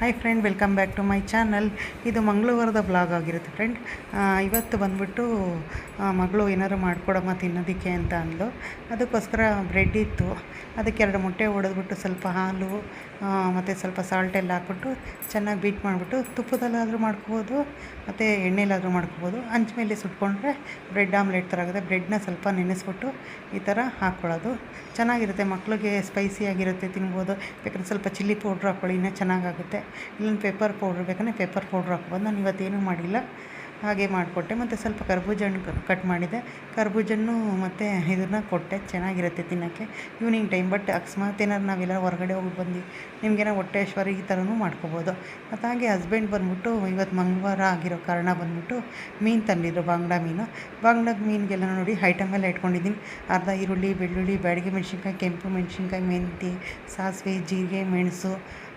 Hi friend welcome back to my channel ಇದು ಮಂಗಳವಾರದ blog ಆಗಿರುತ್ತೆ ಫ್ರೆಂಡ್ ಇವತ್ತು ಬಂದ್ಬಿಟ್ಟು ಮಗಳು ಏನಾದ್ರು ಮಾಡ್ಕೊಡಮ್ಮ ತಿನ್ನೋದಕ್ಕೆ ಅಂತ ಅಂದು ಅದಕ್ಕೋಸ್ಕರ ಬ್ರೆಡ್ ಇತ್ತು. ಅದಕ್ಕೆ ಎರಡು ಮೊಟ್ಟೆ ಹೊಡೆದ್ಬಿಟ್ಟು ಸ್ವಲ್ಪ ಹಾಲು ಮತ್ತು ಸ್ವಲ್ಪ ಸಾಲ್ಟ್ ಎಲ್ಲ ಹಾಕ್ಬಿಟ್ಟು ಚೆನ್ನಾಗಿ ಬೀಟ್ ಮಾಡಿಬಿಟ್ಟು ತುಪ್ಪದಲ್ಲಾದರೂ ಮಾಡ್ಕೋಬೋದು, ಮತ್ತು ಎಣ್ಣೆಲಾದರೂ ಮಾಡ್ಕೋಬೋದು. ಹಂಚ್ ಮೇಲೆ ಸುಟ್ಕೊಂಡ್ರೆ ಬ್ರೆಡ್ ಆಮ್ಲೆಟ್ ಥರ ಆಗುತ್ತೆ. ಬ್ರೆಡ್ನ ಸ್ವಲ್ಪ ನೆನೆಸ್ಬಿಟ್ಟು ಈ ಥರ ಹಾಕ್ಕೊಳ್ಳೋದು ಚೆನ್ನಾಗಿರುತ್ತೆ, ಮಕ್ಳಿಗೆ ಸ್ಪೈಸಿ ಆಗಿರುತ್ತೆ, ತಿನ್ಬೋದು. ಬೇಕಾದ್ರೆ ಸ್ವಲ್ಪ ಚಿಲ್ಲಿ ಪೌಡ್ರ್ ಹಾಕ್ಕೊಳ್ಳಿ ಇನ್ನೂ ಚೆನ್ನಾಗಾಗುತ್ತೆ. ಇಲ್ಲೊಂದು ಪೆಪ್ಪರ್ ಪೌಡ್ರ್ ಬೇಕಂದರೆ ಪೆಪ್ಪರ್ ಪೌಡ್ರ್ ಹಾಕ್ಬೋದು. ನಾನು ಇವತ್ತೇನೂ ಮಾಡಿಲ್ಲ. ಹಾಗೆ ಮಾಡಿಕೊಟ್ಟೆ. ಮತ್ತು ಸ್ವಲ್ಪ ಕರ್ಬೂಜ ಹಣ್ಣು ಕಟ್ ಮಾಡಿದೆ. ಕರ್ಬೂಜನ್ನು ಮತ್ತು ಇದನ್ನು ಕೊಟ್ಟೆ. ಚೆನ್ನಾಗಿರುತ್ತೆ ತಿನ್ನೋಕ್ಕೆ. ಈವ್ನಿಂಗ್ ಟೈಮ್ ಬಟ್ ಅಕಸ್ಮಾತ್ ಏನಾದ್ರು ನಾವೆಲ್ಲ ಹೊರಗಡೆ ಹೋಗಿ ಬಂದು ನಿಮಗೇನೋ ಹೊಟ್ಟೆ ಹಶ್ವಾರಿ ಈ ಥರನೂ ಮಾಡ್ಕೋಬೋದು. ಮತ್ತು ಹಾಗೆ ಹಸ್ಬೆಂಡ್ ಬಂದ್ಬಿಟ್ಟು ಇವತ್ತು ಮಂಗಳವಾರ ಆಗಿರೋ ಕಾರಣ ಬಂದ್ಬಿಟ್ಟು ಮೀನು ತಂದಿದ್ರು, ಬಾಂಗ್ಡಾ ಮೀನು. ಬಾಂಗ್ಡಾ ಮೀನಿಗೆಲ್ಲ ನೋಡಿ ಐಟಮ್ ಇಟ್ಕೊಂಡಿದ್ದೀನಿ. ಅರ್ಧ ಈರುಳ್ಳಿ, ಬೆಳ್ಳುಳ್ಳಿ, ಬ್ಯಾಡಿಗೆ ಮೆಣಸಿನ್ಕಾಯಿ, ಕೆಂಪು ಮೆಣಸಿನ್ಕಾಯಿ ಮೆಂತಿ ಸಾಸಿವೆ, ಜೀರಿಗೆ, ಮೆಣಸು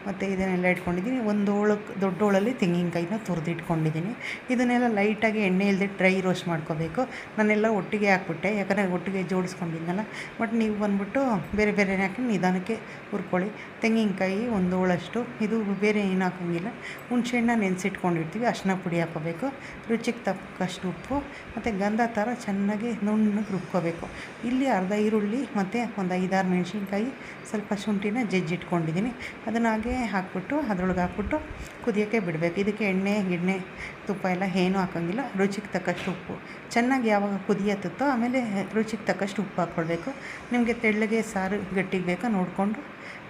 ಮತ್ತು ಇದನ್ನೆಲ್ಲ ಇಟ್ಕೊಂಡಿದ್ದೀನಿ. ಒಂದು ಹೋಳಕ್ಕೆ ದೊಡ್ಡ ಹೋಳಲ್ಲಿ ತೆಂಗಿನಕಾಯಿನ ತುರಿದಿಟ್ಕೊಂಡಿದ್ದೀನಿ. ಇದನ್ನೆಲ್ಲ ಲೈಟಾಗಿ ಎಣ್ಣೆ ಇಲ್ಲದೆ ಡ್ರೈ ರೋಸ್ಟ್ ಮಾಡ್ಕೋಬೇಕು. ನಾನೆಲ್ಲ ಒಟ್ಟಿಗೆ ಹಾಕ್ಬಿಟ್ಟೆ. ಯಾಕಂದರೆ ಒಟ್ಟಿಗೆ ಜೋಡಿಸ್ಕೊಂಡಿದ್ನಲ್ಲ ಬಟ್ ನೀವು ಬಂದ್ಬಿಟ್ಟು ಬೇರೆ ಬೇರೆ ಹಾಕಿ ನಿಧಾನಕ್ಕೆ ಹುರ್ಕೊಳ್ಳಿ. ತೆಂಗಿನಕಾಯಿ ಒಂದು ಹೋಳಷ್ಟು ಇದು ಬೇರೆ ಏನು ಹಾಕೋಂಗಿಲ್ಲ. ಹುಣಸೆಹಣ್ಣ ನೆನೆಸಿಟ್ಕೊಂಡಿರ್ತೀವಿ. ಅರ್ಶಿನ ಪುಡಿ ಹಾಕೋಬೇಕು. ರುಚಿಗೆ ತಕ್ಕಷ್ಟು ಉಪ್ಪು. ಮತ್ತು ಗಂಧ ಥರ ಚೆನ್ನಾಗಿ ನುಣ್ಣಗೆ ರುಬ್ಕೋಬೇಕು. ಇಲ್ಲಿ ಅರ್ಧ ಈರುಳ್ಳಿ ಮತ್ತು ಒಂದು ಐದಾರು ಮೆಣಸಿನ್ಕಾಯಿ, ಸ್ವಲ್ಪ ಶುಂಠಿನ ಜಜ್ಜಿಟ್ಕೊಂಡಿದ್ದೀನಿ. ಅದನ್ನು ಹಾಗೆ ಹಾಕ್ಬಿಟ್ಟು, ಅದ್ರೊಳಗೆ ಹಾಕ್ಬಿಟ್ಟು ಕುದಿಯೋಕ್ಕೆ ಬಿಡಬೇಕು. ಇದಕ್ಕೆ ಎಣ್ಣೆ, ಗಿಣ್ಣೆ, ತುಪ್ಪ ಎಲ್ಲ ಏನೂ ಹಾಕೋಂಗಿಲ್ಲ. ರುಚಿಗೆ ತಕ್ಕಷ್ಟು ಉಪ್ಪು. ಚೆನ್ನಾಗಿ ಯಾವಾಗ ಕುದಿಯತ್ತೋ ಆಮೇಲೆ ರುಚಿಗೆ ತಕ್ಕಷ್ಟು ಉಪ್ಪು ಹಾಕ್ಕೊಳ್ಬೇಕು. ನಿಮಗೆ ತೆಳ್ಳಗೆ ಸಾರು ಗಟ್ಟಿಗೆ ಬೇಕಾ ನೋಡಿಕೊಂಡು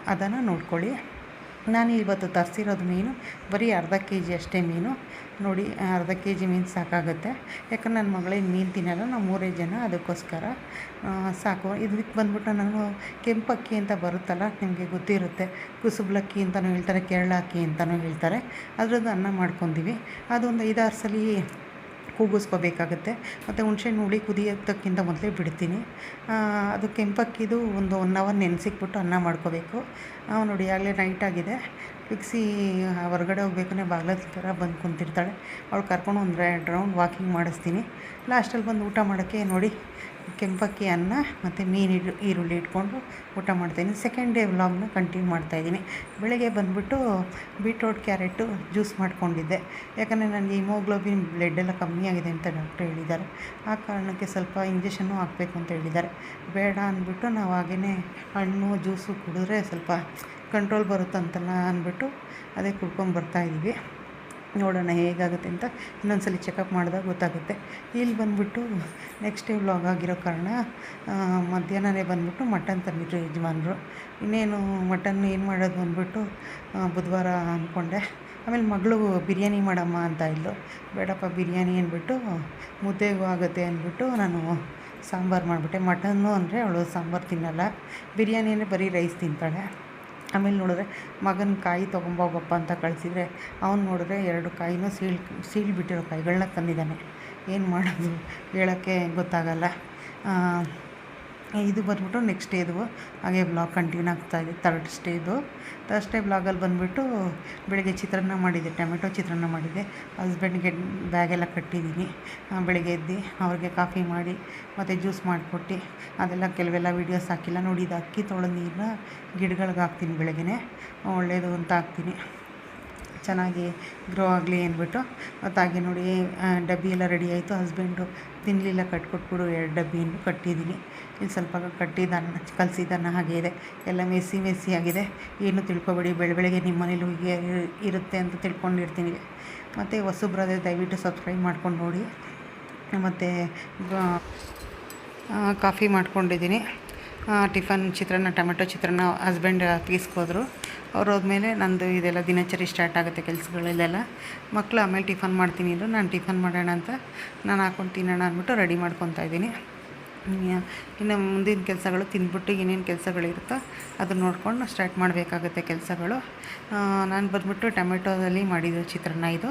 ಅದನ್ನು ನೋಡ್ಕೊಳ್ಳಿ. ನಾನು ಇವತ್ತು ತರಿಸಿರೋದು ಮೀನು, ಬರೀ ಅರ್ಧ ಕೆ ಜಿ ಅಷ್ಟೇ ಮೀನು. ನೋಡಿ, ಅರ್ಧ ಕೆ ಜಿ ಮೀನು ಸಾಕಾಗುತ್ತೆ. ಯಾಕಂದ್ರೆ ನನ್ನ ಮಗಳೇನು ಮೀನು ತಿನ್ನಲ್ಲ ನಾವು ಮೂರೇ ಜನ, ಅದಕ್ಕೋಸ್ಕರ ಸಾಕು. ಇದಕ್ಕೆ ಬಂದ್ಬಿಟ್ಟು ನಾನು ಕೆಂಪಕ್ಕಿ ಅಂತ ಬರುತ್ತಲ್ಲ, ನಿಮಗೆ ಗೊತ್ತಿರುತ್ತೆ. ಕುಸುಬ್ಲಕ್ಕಿ ಅಂತಲೂ ಹೇಳ್ತಾರೆ ಕೇರಳ ಅಕ್ಕಿ ಅಂತಲೂ ಹೇಳ್ತಾರೆ. ಅದರದ್ದು ಅನ್ನ ಮಾಡ್ಕೊತೀವಿ ಅದೊಂದು ಐದಾರು ಸಲ ಕೂಗಿಸ್ಕೋಬೇಕಾಗುತ್ತೆ. ಮತ್ತು ಹುಣ್ಸೆಹಣ್ಣು ಹುಳಿ ಕುದಿಯೋದಕ್ಕಿಂತ ಮೊದಲೇ ಬಿಡ್ತೀನಿ. ಅದು ಕೆಂಪಕ್ಕಿದು ಒಂದು ಒನ್ ಅವರ್ ನೆನೆಸಿಕ್ಬಿಟ್ಟು ಅನ್ನ ಮಾಡ್ಕೋಬೇಕು. ನೋಡಿ ಆಗಲೇ ನೈಟ್ ಆಗಿದೆ. ಮಿಕ್ಸಿ ಹೊರಗಡೆ ಹೋಗ್ಬೇಕಂದ್ರೆ ಬಾಗ್ಲ ಥರ ಬಂದು ಕುಂತಿರ್ತಾಳೆ. ಅವಳು ಕರ್ಕೊಂಡು ಒಂದು ರೌಂಡ್ ವಾಕಿಂಗ್ ಮಾಡಿಸ್ತೀನಿ. ಲಾಸ್ಟಲ್ಲಿ ಬಂದು ಊಟ ಮಾಡೋಕ್ಕೆ ನೋಡಿ ಕೆಂಪಕ್ಕಿ ಅನ್ನ ಮತ್ತು ಮೀನು ಈರುಳ್ಳಿ ಇಟ್ಕೊಂಡು ಊಟ ಮಾಡ್ತಾಯಿದ್ದೀನಿ ಸೆಕೆಂಡ್ ಡೇ ವ್ಲಾಗ್ನ ಕಂಟಿನ್ಯೂ ಮಾಡ್ತಾಯಿದ್ದೀನಿ ಬೆಳಗ್ಗೆ ಬಂದುಬಿಟ್ಟು ಬೀಟ್ರೋಟ್ ಕ್ಯಾರೆಟು ಜ್ಯೂಸ್ ಮಾಡ್ಕೊಂಡಿದ್ದೆ. ಯಾಕಂದರೆ ನನಗೆ ಹಿಮೋಗ್ಲೋಬಿನ್ ಬ್ಲಡ್ ಎಲ್ಲ ಕಮ್ಮಿ ಆಗಿದೆ ಅಂತ ಡಾಕ್ಟ್ರ್ ಹೇಳಿದ್ದಾರೆ. ಆ ಕಾರಣಕ್ಕೆ ಸ್ವಲ್ಪ ಇಂಜೆಕ್ಷನ್ನು ಹಾಕಬೇಕು ಅಂತ ಹೇಳಿದ್ದಾರೆ. ಬೇಡ ಅಂದ್ಬಿಟ್ಟು ನಾವು ಹಾಗೆಯೇ ಹಣ್ಣು ಜ್ಯೂಸು ಕುಡಿದ್ರೆ ಸ್ವಲ್ಪ ಕಂಟ್ರೋಲ್ ಬರುತ್ತಂತಲ್ಲ ಅಂದ್ಬಿಟ್ಟು ಅದೇ ಕುಡ್ಕೊಂಡು ಬರ್ತಾಯಿದ್ದೀವಿ ನೋಡೋಣ ಹೇಗಾಗುತ್ತೆ ಅಂತ ಇನ್ನೊಂದು ಸಲ ಚೆಕಪ್ ಮಾಡಿದಾಗ ಗೊತ್ತಾಗುತ್ತೆ. ಇಲ್ಲಿ ಬಂದುಬಿಟ್ಟು ನೆಕ್ಸ್ಟ್ ಡೇ ವ್ಲಾಗ್ ಆಗಿರೋ ಕಾರಣ ಮಧ್ಯಾಹ್ನನೇ ಬಂದುಬಿಟ್ಟು ಮಟನ್ ತಂದಿದ್ರು ಯಜಮಾನರು. ಇನ್ನೇನು ಮಟನ್ ಏನು ಮಾಡೋದು ಅಂದ್ಬಿಟ್ಟು ಬುಧವಾರ ಅಂದ್ಕೊಂಡೆ ಆಮೇಲೆ ಮಗಳು ಬಿರಿಯಾನಿ ಮಾಡಮ್ಮ ಅಂತ ಇದ್ಲು. ಬೇಡಪ್ಪ ಬಿರಿಯಾನಿ ಅಂದ್ಬಿಟ್ಟು ಮುದ್ದೆಗೂ ಆಗುತ್ತೆ ಅಂದ್ಬಿಟ್ಟು ನಾನು ಸಾಂಬಾರು ಮಾಡಿಬಿಟ್ಟೆ. ಮಟನ್ನು ಅಂದರೆ ಅವಳು ಸಾಂಬಾರು ತಿನ್ನಲ್ಲ. ಬಿರಿಯಾನಿ ಅಂದರೆ ಬರೀ ರೈಸ್ ತಿಂತಾಳೆ. ಆಮೇಲೆ ನೋಡಿದ್ರೆ ಮಗನ ಕಾಯಿ ತೊಗೊಂಬೋಗಪ್ಪ ಅಂತ ಕಳಿಸಿದ್ರೆ ಅವ್ನು ನೋಡಿದ್ರೆ ಎರಡು ಕಾಯಿನೂ ಸೀಳ್, ಸೀಳ್ಬಿಟ್ಟಿರೋ ಕಾಯಿಗಳನ್ನ ತಂದಿದ್ದಾನೆ. ಏನು ಮಾಡೋದು? ಹೇಳೋಕ್ಕೆ ಗೊತ್ತಾಗಲ್ಲ. ಇದು ಬಂದ್ಬಿಟ್ಟು ನೆಕ್ಸ್ಟ್ ಡೇದು ಹಾಗೆ ಬ್ಲಾಗ್ ಕಂಟಿನ್ಯೂ ಆಗ್ತಾಯಿದೆ ತರ್ಡ್ ಸ್ಟೇದು ತರ್ಡ್ ಸ್ಟೇ ಬ್ಲಾಗಲ್ಲಿ ಬಂದುಬಿಟ್ಟು ಬೆಳಗ್ಗೆ ಚಿತ್ರಾನ್ನ ಮಾಡಿದ್ದೆ ಟೊಮೆಟೊ ಚಿತ್ರಾನ್ನ ಮಾಡಿದ್ದೆ ಹಸ್ಬೆಂಡ್ಗೆ ಬ್ಯಾಗೆಲ್ಲ ಕಟ್ಟಿದ್ದೀನಿ. ಬೆಳಗ್ಗೆ ಎದ್ದು ಅವ್ರಿಗೆ ಕಾಫಿ ಮಾಡಿ, ಮತ್ತು ಜ್ಯೂಸ್ ಮಾಡಿಕೊಟ್ಟು, ಅದೆಲ್ಲ ಕೆಲವೆಲ್ಲ ವೀಡಿಯೋಸ್ ಹಾಕಿಲ್ಲ. ನೋಡಿ, ಇದು ಅಕ್ಕಿ ತೊಳೆದ ನೀರನ್ನ ಗಿಡಗಳಿಗೆ ಹಾಕ್ತೀನಿ ಬೆಳಗ್ಗೆ ಒಳ್ಳೆಯದು ಅಂತ ಹಾಕ್ತೀನಿ. ಚೆನ್ನಾಗಿ ಗ್ರೋ ಆಗಲಿ ಅಂದ್ಬಿಟ್ಟು ಮತ್ತು ಹಾಗೆ ನೋಡಿ ಡಬ್ಬಿ ಎಲ್ಲ ರೆಡಿ ಆಯಿತು. ಹಸ್ಬೆಂಡು ತಿನ್ನಲಿಲ್ಲ ಕಟ್ಕೊಟ್ಬಿಡು, ಎರಡು ಡಬ್ಬಿಯನ್ನು ಕಟ್ಟಿದ್ದೀನಿ. ಇಲ್ಲಿ ಸ್ವಲ್ಪ ಕಟ್ಟಿದ್ದಾನ, ಕಲಸಿದ್ದಾನ, ಹಾಗೆ ಇದೆ. ಎಲ್ಲ ಮೆಸ್ಸಿ ಮೆಸ್ಸಿ ಆಗಿದೆ. ಏನು ತಿಳ್ಕೊಬೇಡಿ, ಬೆಳ, ಬೆಳಗ್ಗೆ ನಿಮ್ಮ ಮನೇಲಿ ಹೀಗೆ ಇರುತ್ತೆ ಅಂತ ತಿಳ್ಕೊಂಡಿರ್ತೀನಿ. ಮತ್ತು ಹೊಸಬ್ರಾದರೆ ದಯವಿಟ್ಟು ಸಬ್ಸ್ಕ್ರೈಬ್ ಮಾಡ್ಕೊಂಡು ನೋಡಿ. ಮತ್ತು ಕಾಫಿ ಮಾಡ್ಕೊಂಡಿದ್ದೀನಿ. ಟಿಫನ್ ಚಿತ್ರಾನ್ನ, ಟೊಮೆಟೊ ಚಿತ್ರಾನ್ನ ಹಸ್ಬೆಂಡ್ ತೀಸ್ಕೋದ್ರು ಅವ್ರು ಹೋದ್ಮೇಲೆ ನಂದು ಇದೆಲ್ಲ ದಿನಚರಿ ಸ್ಟಾರ್ಟ್ ಆಗುತ್ತೆ ಕೆಲಸಗಳಲ್ಲೆಲ್ಲ. ಮಕ್ಕಳು ಆಮೇಲೆ ಟಿಫನ್ ಮಾಡ್ತೀನಿ ಅಂದರು, ನಾನು ಟಿಫನ್ ಮಾಡೋಣ ಅಂತ ನಾನು ಹಾಕೊಂಡು ತಿನ್ನೋಣ ಅಂದ್ಬಿಟ್ಟು ರೆಡಿ ಮಾಡ್ಕೊತಾ ಇದ್ದೀನಿ. ಇನ್ನು ಮುಂದಿನ ಕೆಲಸಗಳು ತಿಂದ್ಬಿಟ್ಟು ಏನೇನು ಕೆಲಸಗಳಿರುತ್ತೋ ಅದನ್ನ ನೋಡ್ಕೊಂಡು ಸ್ಟಾರ್ಟ್ ಮಾಡಬೇಕಾಗುತ್ತೆ ಕೆಲಸಗಳು. ನಾನು ಬಂದ್ಬಿಟ್ಟು ಟೊಮೆಟೊದಲ್ಲಿ ಮಾಡಿದ ಚಿತ್ರಾನ್ನ ಇದು.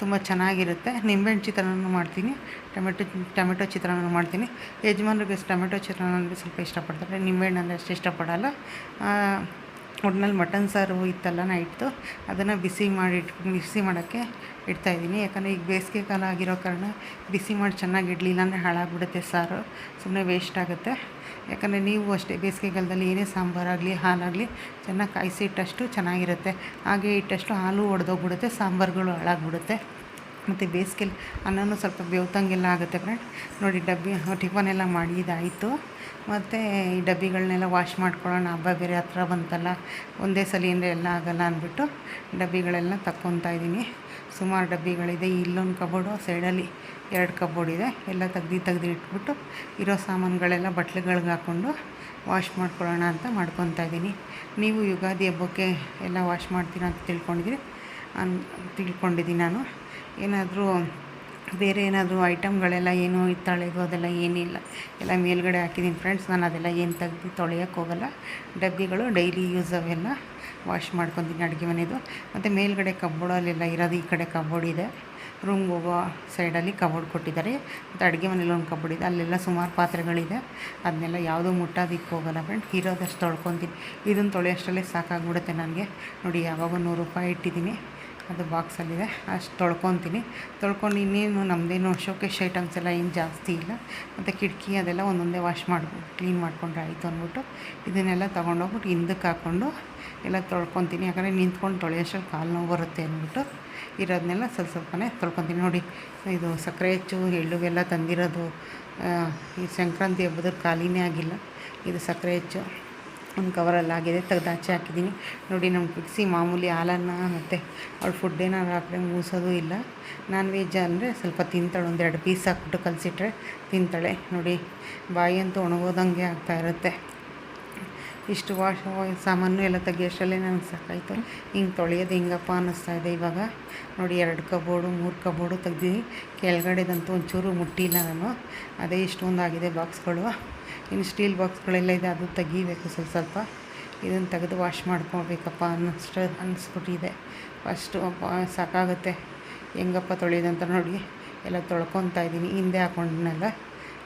ತುಂಬ ಚೆನ್ನಾಗಿರುತ್ತೆ. ನಿಂಬೆಹಣ್ಣು ಚಿತ್ರಾನ್ನ ಮಾಡ್ತೀನಿ. ಟೊಮೆಟೊ ಟೊಮೆಟೊ ಚಿತ್ರಾನ್ನ ಮಾಡ್ತೀನಿ. ಯಜಮಾನ್ರಿಗೆ ಟೊಮೆಟೊ ಚಿತ್ರಾನ್ನ ಅಂದರೆ ಸ್ವಲ್ಪ ಇಷ್ಟಪಡ್ತಾರೆ. ನಿಂಬೆಹಣ್ಣು ಅಂದರೆ ಅಷ್ಟು ಇಷ್ಟಪಡೋಲ್ಲ. ಒಟ್ನಲ್ಲಿ ಮಟನ್ ಸಾರು ಇತ್ತಲ್ಲ ನೈಟ್ದು ಅದನ್ನು ಬಿಸಿ ಮಾಡಿ ಬಿಸಿ ಮಾಡೋಕ್ಕೆ ಇಡ್ತಾಯಿದ್ದೀನಿ ಯಾಕಂದರೆ ಈಗ ಬೇಸಿಗೆ ಕಾಲ ಆಗಿರೋ ಕಾರಣ ಬಿಸಿ ಮಾಡಿ ಚೆನ್ನಾಗಿ ಇಡಲಿಲ್ಲ ಅಂದರೆ ಹಾಳಾಗ್ಬಿಡುತ್ತೆ ಸಾರು. ಸುಮ್ಮನೆ ವೇಸ್ಟ್ ಆಗುತ್ತೆ. ಯಾಕಂದರೆ ನೀವು ಅಷ್ಟೇ ಬೇಸಿಗೆಗಾಲದಲ್ಲಿ ಏನೇ ಸಾಂಬಾರಾಗಲಿ ಹಾಲಾಗಲಿ ಚೆನ್ನಾಗಿ ಕಾಯಿಸಿ ಇಟ್ಟಷ್ಟು ಚೆನ್ನಾಗಿರುತ್ತೆ. ಹಾಗೆ ಇಟ್ಟಷ್ಟು ಹಾಲು ಒಡೆದೋಗ್ಬಿಡುತ್ತೆ, ಸಾಂಬಾರುಗಳು ಹಾಳಾಗ್ಬಿಡುತ್ತೆ. ಮತ್ತು ಬೇಸಿಗೆಲಿ ಅನ್ನನೂ ಸ್ವಲ್ಪ ಬೇವ್ತಂಗೆಲ್ಲ ಆಗುತ್ತೆ ಫ್ರೆಂಡ್ ನೋಡಿ ಡಬ್ಬಿ ಟಿಫನ್ ಎಲ್ಲ ಮಾಡಿದ್ದಾಯಿತು ಮತ್ತು ಈ ಡಬ್ಬಿಗಳನ್ನೆಲ್ಲ ವಾಶ್ ಮಾಡ್ಕೊಳ್ಳೋಣ. ಹಬ್ಬ ಬೇರೆ ಹತ್ರ ಬಂತಲ್ಲ, ಒಂದೇ ಸಲ ಅಂದರೆ ಎಲ್ಲ ಆಗಲ್ಲ ಅಂದ್ಬಿಟ್ಟು ಡಬ್ಬಿಗಳೆಲ್ಲ ತಕ್ಕೊತಾ ಇದ್ದೀನಿ. ಸುಮಾರು ಡಬ್ಬಿಗಳಿದೆ. ಇಲ್ಲೊಂದು ಕಬೋರ್ಡು ಸೈಡಲ್ಲಿ ಎರಡು ಕಬೋರ್ಡ್ ಇದೆ. ಎಲ್ಲ ತೆಗ್ದು ತೆಗ್ದು ಇಟ್ಬಿಟ್ಟು ಇರೋ ಸಾಮಾನುಗಳೆಲ್ಲ ಬಟ್ಲುಗಳ್ಗೆ ಹಾಕ್ಕೊಂಡು ವಾಶ್ ಮಾಡ್ಕೊಳ್ಳೋಣ ಅಂತ ಮಾಡ್ಕೊತಾ ಇದ್ದೀನಿ. ನೀವು ಯುಗಾದಿ ಹಬ್ಬಕ್ಕೆ ಎಲ್ಲ ವಾಶ್ ಮಾಡ್ತೀರಾ ಅಂತ ತಿಳ್ಕೊಂಡಿದ್ದೀರಿ? ಅನ್, ತಿಳ್ಕೊಂಡಿದ್ದೀನಿ ನಾನು. ಏನಾದರೂ ಬೇರೆ ಏನಾದರೂ ಐಟಮ್ಗಳೆಲ್ಲ ಏನು ಹಿತ್ತಾಳೆದು ಅದೆಲ್ಲ ಏನಿಲ್ಲ. ಎಲ್ಲ ಮೇಲ್ಗಡೆ ಹಾಕಿದ್ದೀನಿ ಫ್ರೆಂಡ್ಸ್. ನಾನು ಅದೆಲ್ಲ ಏನು ತೆಗ್ದು ತೊಳೆಯೋಕ್ಕೆ ಹೋಗಲ್ಲ. ಡಬ್ಬಿಗಳು ಡೈಲಿ ಯೂಸ್ ಅವೆಲ್ಲ ವಾಶ್ ಮಾಡ್ಕೊತೀನಿ ಅಡುಗೆ ಮನೆದು. ಮತ್ತು ಮೇಲ್ಗಡೆ ಕಬೋರ್ಡಲ್ಲೆಲ್ಲ ಇರೋದು ಈ ಕಡೆ ಕಬೋರ್ಡ್ ಇದೆ. ರೂಮ್ಗೆ ಹೋಗೋ ಸೈಡಲ್ಲಿ ಕಬೋರ್ಡ್ ಕೊಟ್ಟಿದ್ದಾರೆ. ಮತ್ತು ಅಡುಗೆ ಮನೇಲಿ ಒಂದು ಕಬೋರ್ಡ್ ಇದೆ. ಅಲ್ಲೆಲ್ಲ ಸುಮಾರು ಪಾತ್ರೆಗಳಿದೆ. ಅದನ್ನೆಲ್ಲ ಯಾವುದೂ ಮುಟ್ಟೋದಿಕ್ಕೆ ಹೋಗಲ್ಲ ಫ್ರೆಂಡ್ ಇರೋದಷ್ಟು ತೊಳ್ಕೊತೀನಿ. ಇದನ್ನು ತೊಳೆಯೋಷ್ಟರಲ್ಲೇ ಸಾಕಾಗ್ಬಿಡುತ್ತೆ ನನಗೆ. ನೋಡಿ, ಯಾವಾಗ ನೂರು ರೂಪಾಯಿ ಇಟ್ಟಿದ್ದೀನಿ. ಅದು ಬಾಕ್ಸಲ್ಲಿದೆ. ಅಷ್ಟು ತೊಳ್ಕೊತೀನಿ. ತೊಳ್ಕೊಂಡು ಇನ್ನೇನು ನಮ್ಮದೇನು ಶೋಕೇಶ್ ಐಟಮ್ಸ್ ಎಲ್ಲ ಏನು ಜಾಸ್ತಿ ಇಲ್ಲ. ಮತ್ತು ಕಿಟಕಿ ಅದೆಲ್ಲ ಒಂದೊಂದೇ ವಾಶ್ ಮಾಡ್ಬಿಟ್ಟು ಕ್ಲೀನ್ ಮಾಡ್ಕೊಂಡ್ರೆ ಆಯಿತು ಅಂದ್ಬಿಟ್ಟು ಇದನ್ನೆಲ್ಲ ತೊಗೊಂಡೋಗ್ಬಿಟ್ಟು ಹಿಂದಕ್ಕೆ ಹಾಕ್ಕೊಂಡು ಎಲ್ಲ ತೊಳ್ಕೊತೀನಿ. ಯಾಕಂದರೆ ನಿಂತ್ಕೊಂಡು ತೊಳೆಯೋಷ್ಟ್ರಲ್ಲಿ ಕಾಲು ನೋವು ಬರುತ್ತೆ ಅಂದ್ಬಿಟ್ಟು ಇರೋದನ್ನೆಲ್ಲ ಸ್ವಲ್ಪ ಸ್ವಲ್ಪನೇ ತೊಳ್ಕೊತೀನಿ. ನೋಡಿ, ಇದು ಸಕ್ಕರೆ ಹೆಚ್ಚು ಎಳ್ಳು ತಂದಿರೋದು ಈ ಸಂಕ್ರಾಂತಿ ಹಬ್ಬದ ಖಾಲಿನೇ ಆಗಿಲ್ಲ. ಇದು ಸಕ್ಕರೆ ಹೆಚ್ಚು. ಒಂದು ಕವರಲ್ಲಿ ಆಗಿದೆ ತೆಗ್ದು ಆಚೆ ಹಾಕಿದ್ದೀನಿ. ನೋಡಿ ನಮ್ಮ ಮಿಕ್ಸಿ ಮಾಮೂಲಿ ಹಾಲನ್ನ ಮತ್ತು ಅವ್ಳು ಫುಡ್ ಏನಾದ್ರು ಹಾಕಿದ್ರೆ ಮೂಸೋದು ಇಲ್ಲ. ನಾನ್ ವೆಜ್ ಅಂದರೆ ಸ್ವಲ್ಪ ತಿಂತಾಳೆ ಒಂದೆರಡು ಪೀಸ್ ಹಾಕ್ಬಿಟ್ಟು ಕಲಸಿಟ್ರೆ ತಿಂತಾಳೆ. ನೋಡಿ ಬಾಯಿ ಅಂತೂ ಒಣಗೋದಂಗೆ ಆಗ್ತಾ ಇರುತ್ತೆ. ಇಷ್ಟು ವಾಶ್ ಸಾಮಾನು ಎಲ್ಲ ತೆಗಿಯೋಷ್ಟರಲ್ಲೇ ನನಗೆ ಸಾಕಾಯಿತು. ಹಿಂಗೆ ತೊಳೆಯೋದು ಹಿಂಗಪ್ಪ ಅನ್ನಿಸ್ತಾ ಇದೆ ಇವಾಗ. ನೋಡಿ, ಎರಡು ಕಬೋರ್ಡು ಮೂರು ಕಬೋರ್ಡು ತೆಗ್ದಿದ್ದೀನಿ. ಕೆಳಗಡೆದಂತೂ ಒಂಚೂರು ಮುಟ್ಟಿಲ್ಲ ನಾನು. ಅದೇ ಇಷ್ಟೊಂದಾಗಿದೆ ಬಾಕ್ಸ್ಗಳು ಇನ್ನು ಸ್ಟೀಲ್ ಬಾಕ್ಸ್ಗಳೆಲ್ಲ ಇದೆ, ಅದು ತೆಗೀಬೇಕು ಸ್ವಲ್ಪ ಸ್ವಲ್ಪ. ಇದನ್ನು ತೆಗೆದು ವಾಶ್ ಮಾಡ್ಕೊಳ್ಬೇಕಪ್ಪ ಅನ್ನಿಸ್ಟು, ಅನ್ನಿಸ್ಬಿಟ್ಟಿದೆ. ಫಸ್ಟು ಸಾಕಾಗುತ್ತೆ. ಹೆಂಗಪ್ಪ ತೊಳೆಯೋದಂತ ನೋಡಿ. ಎಲ್ಲ ತೊಳ್ಕೊತಾ ಇದ್ದೀನಿ. ಹಿಂದೆ ಹಾಕೊಂಡನೆಲ್ಲ,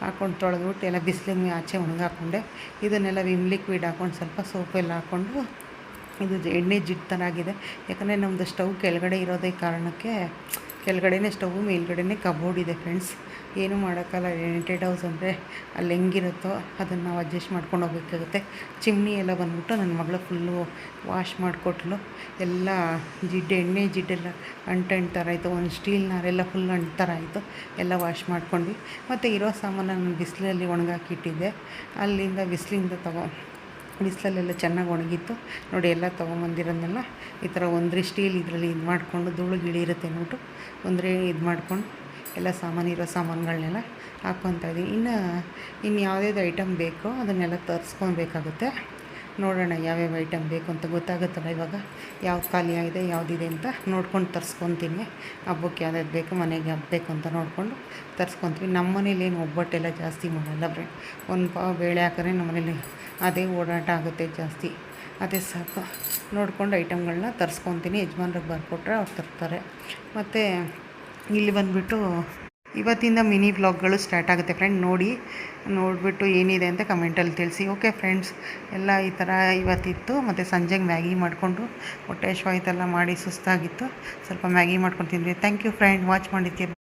ಹಾಕೊಂಡು ತೊಳೆದ್ಬಿಟ್ಟು ಎಲ್ಲ ಬಿಸಿಲಿಗೆ ಆಚೆ ಒಣಗಾಕೊಂಡೆ. ಇದನ್ನೆಲ್ಲ ವಿಮ್ ಲಿಕ್ವಿಡ್ ಹಾಕ್ಕೊಂಡು ಸ್ವಲ್ಪ ಸೋಪೆಲ್ಲ ಹಾಕ್ಕೊಂಡು ಇದು ಎಣ್ಣೆ ಜಿಡ್ ಥರ ಆಗಿದೆ. ಯಾಕಂದರೆ ನಮ್ಮದು ಸ್ಟವ್ ಕೆಳಗಡೆ ಇರೋದೇ ಕಾರಣಕ್ಕೆ ಕೆಳಗಡೆನೇ ಸ್ಟವ್, ಮೇಲ್ಗಡೆನೇ ಕಬೋರ್ಡ್ ಇದೆ ಫ್ರೆಂಡ್ಸ್. ಏನೂ ಮಾಡೋಕ್ಕಲ್ಲ, ಯುನೈಟೆಡ್ ಹೌಸ್ ಅಂದರೆ ಅಲ್ಲಿ ಹೆಂಗಿರುತ್ತೋ ಅದನ್ನು ನಾವು ಅಡ್ಜಸ್ಟ್ ಮಾಡ್ಕೊಂಡು ಹೋಗಬೇಕಾಗುತ್ತೆ. ಚಿಮ್ನಿ ಎಲ್ಲ ಬಂದ್ಬಿಟ್ಟು ನನ್ನ ಮಗಳು ಫುಲ್ಲು ವಾಶ್ ಮಾಡಿಕೊಟ್ಲು. ಎಲ್ಲ ಜಿಡ್ಡು, ಎಣ್ಣೆ ಜಿಡ್ಡೆಲ್ಲ ಅಂಟು ಥರ ಆಯಿತು, ಒಂದು ಸ್ಟೀಲ್ ನಾರೆಲ್ಲ ಫುಲ್ ಅಂಟು ಥರ ಆಯಿತು. ಎಲ್ಲ ವಾಶ್ ಮಾಡ್ಕೊಂಡ್ವಿ. ಮತ್ತು ಇರೋ ಸಾಮಾನು ನಾನು ಬಿಸಿಲಲ್ಲಿ ಒಣಗಾಕಿಟ್ಟಿದ್ದೆ. ಅಲ್ಲಿಂದ ಬಿಸಿಲಿಂದ ತಗೋ ಬಿಸಿಲಲ್ಲೆಲ್ಲ ಚೆನ್ನಾಗಿ ಒಣಗಿತ್ತು. ನೋಡಿ ಎಲ್ಲ ತೊಗೊಂಬಂದಿರೋದನ್ನೆಲ್ಲ ಈ ಥರ ಒಂದ್ರೆ ಸ್ಟೀಲ್ ಇದರಲ್ಲಿ ಇದು ಮಾಡಿಕೊಂಡು ಧೂಳು ಇರುತ್ತೆ ಅಂದ್ಬಿಟ್ಟು ಒಂದ್ರೆ ಇದು ಮಾಡಿಕೊಂಡು ಎಲ್ಲ ಸಾಮಾನು ಇರೋ ಸಾಮಾನುಗಳನ್ನೆಲ್ಲ ಹಾಕ್ಕೊತಾ ಇದ್ದೀನಿ ಇನ್ನು ಇನ್ನು ಯಾವುದ್ಯಾವ್ದು ಐಟಮ್ ಬೇಕೋ ಅದನ್ನೆಲ್ಲ ತರಿಸ್ಕೊಬೇಕಾಗುತ್ತೆ. ನೋಡೋಣ ಯಾವ್ಯಾವ ಐಟಮ್ ಬೇಕು ಅಂತ ಗೊತ್ತಾಗುತ್ತಲ್ಲ ಇವಾಗ? ಯಾವ್ದು ಖಾಲಿ ಆಗಿದೆ ಯಾವುದಿದೆ ಅಂತ ನೋಡ್ಕೊಂಡು ತರಿಸ್ಕೊತೀನಿ. ಹಬ್ಬಕ್ಕೆ ಯಾವ್ದಾದ್ರು ಬೇಕು, ಮನೆಗೆ ಹಬ್ಬ ಬೇಕು ಅಂತ ನೋಡಿಕೊಂಡು ತರಿಸ್ಕೊತೀವಿ. ನಮ್ಮ ಮನೇಲಿ ಏನು ಒಬ್ಬಟ್ಟೆಲ್ಲ ಜಾಸ್ತಿ ಮಾಡಲ್ಲ ಬ್ರೆಂಡ್ ಒಂದು ಪಾವು ಬೇಳೆ ಹಾಕಿದ್ರೆ ನಮ್ಮ ಮನೇಲಿ ಅದೇ ಓಡಾಟ ಆಗುತ್ತೆ ಜಾಸ್ತಿ. ಅದೇ ಸಾಕು. ನೋಡ್ಕೊಂಡು ಐಟಮ್ಗಳನ್ನ ತರಿಸ್ಕೊತೀನಿ. ಯಜಮಾನ್ರಿಗೆ ಬರ್ಕೊಟ್ರೆ ಅವ್ರು ತರ್ತಾರೆ. ಮತ್ತು ಇಲ್ಲಿ ಬಂದುಬಿಟ್ಟು ಇವತ್ತಿಂದ ಮಿನಿ ಬ್ಲಾಗ್ಗಳು ಸ್ಟಾರ್ಟ್ ಆಗುತ್ತೆ ಫ್ರೆಂಡ್. ನೋಡಿ, ನೋಡಿಬಿಟ್ಟು ಏನಿದೆ ಅಂತ ಕಮೆಂಟಲ್ಲಿ ತಿಳಿಸಿ. ಓಕೆ ಫ್ರೆಂಡ್ಸ್, ಎಲ್ಲ ಈ ಥರ ಇವತ್ತಿತ್ತು. ಮತ್ತು ಸಂಜೆಗೆ ಮ್ಯಾಗಿ ಮಾಡಿಕೊಂಡು ಹೊಟ್ಟೆ ಶ್ವಾಯಿತೆಲ್ಲ ಮಾಡಿ ಸುಸ್ತಾಗಿತ್ತು. ಸ್ವಲ್ಪ ಮ್ಯಾಗಿ ಮಾಡ್ಕೊಂಡು ತಿಂದ್ವಿ. Thank you friend. ವಾಚ್ ಮಾಡಿದ್ದೀವಿ